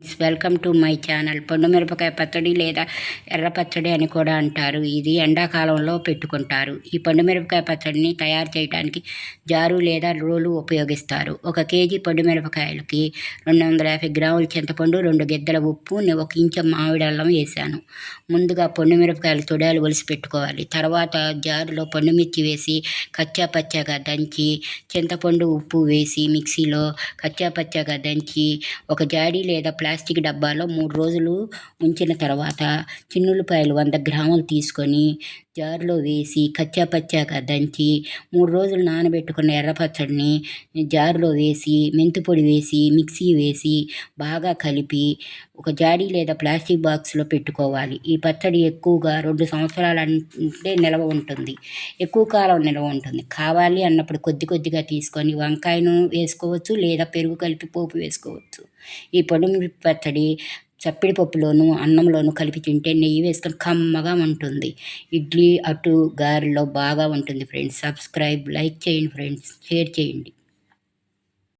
Welcome to my channel పండు మిరపకాయ పచ్చడి లేదా ఎర్ర పచ్చడి అని కూడా అంటారు. ఇది ఎండాకాలంలో పెట్టుకుంటారు. ఈ పండు మిరపకాయ పచ్చడిని తయారు చేయడానికి జారు లేదా రోలు ఉపయోగిస్తారు. ఒక కేజీ పండు మిరపకాయలకి రెండు వందల యాభై గ్రాముల చింతపండు రెండు గిద్దల ఉప్పు నేను ఒక ఇంచు మామిడి అల్లం వేసాను. ముందుగా పండు మిరపకాయలు తొడాలు ఒలిసి పెట్టుకోవాలి. తర్వాత జారులో పండు మిర్చి వేసి కచ్చా పచ్చాగా దంచి చింతపండు ఉప్పు వేసి మిక్సీలో కచ్చా పచ్చాగా దంచి ఒక జాడీ లేదా ప్లాస్టిక్ డబ్బాలో మూడు రోజులు ఉంచిన తర్వాత చిన్నులపాయలు వంద గ్రాములు తీసుకొని జారులో వేసి కచ్చా పచ్చాగా దంచి మూడు రోజులు నానబెట్టుకున్న ఎర్ర పచ్చడిని జారులో వేసి మెంతి పొడి వేసి మిక్సీ వేసి బాగా కలిపి ఒక జాడీ లేదా ప్లాస్టిక్ బాక్స్లో పెట్టుకోవాలి. ఈ పచ్చడి ఎక్కువగా రెండు సంవత్సరాలు అంటే నిల్వ ఉంటుంది. ఎక్కువ కాలం నిల్వ ఉంటుంది. కావాలి అన్నప్పుడు కొద్ది కొద్దిగా తీసుకొని వంకాయను వేసుకోవచ్చు లేదా పెరుగు కలిపి పోపు వేసుకోవచ్చు. ఈ పొడి పచ్చడి చప్పిడి పప్పులోను అన్నంలోను కలిపి తింటే నెయ్యి వేసుకొని కమ్మగా ఉంటుంది. ఇడ్లీ అటు గారెలో బాగా ఉంటుంది ఫ్రెండ్స్. సబ్స్క్రైబ్ లైక్ చేయండి ఫ్రెండ్స్. షేర్ చేయండి.